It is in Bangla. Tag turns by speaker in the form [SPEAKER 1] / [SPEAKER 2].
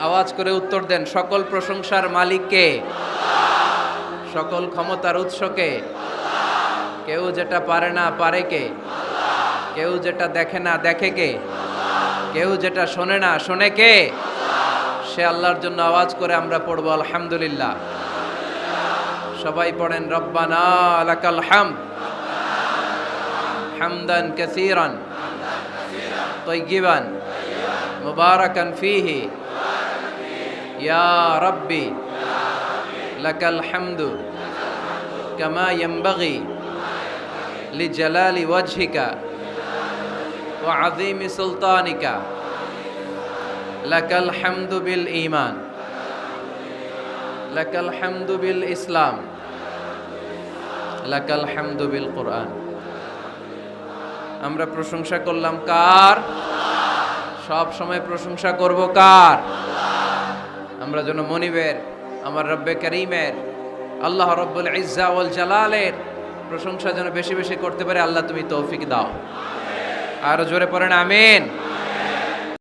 [SPEAKER 1] আওয়াজ করে উত্তর দেন, সকল প্রশংসার মালিককে সকল ক্ষমতার উৎসকে কেউ যেটা পারে না পারে কে? কেউ যেটা দেখে না দেখে কে? কেউ যেটা শোনে না শোনে কে? সে আল্লাহর জন্য আওয়াজ করে আমরা পড়ব, আলহামদুলিল্লাহ। সবাই পড়েন, রব্বানা হাম হামদান কাসীরান। ইয়া রব্বি, লাকাল হামদু কামা ইয়াম্বাগি লিজালালি ওয়াজহিকা ওয়া আযীমি সুলতানিকা, লাকাল হামদু বিল ঈমান, লাকাল হামদু বিল ইসলাম, লাকাল হামদু বিল কোরআন। আমরা প্রশংসা করলাম কার? সব সময় প্রশংসা করব কার? আমরা যেন মনিবের, আমার রব্বে করিমের, আল্লাহ রব্বুল ইজ্জা ওয়াল জালালের প্রশংসা যেন বেশি বেশি করতে পারে, আল্লাহ তুমি তৌফিক দাও। আরও জোরে পড়েন, আমিন।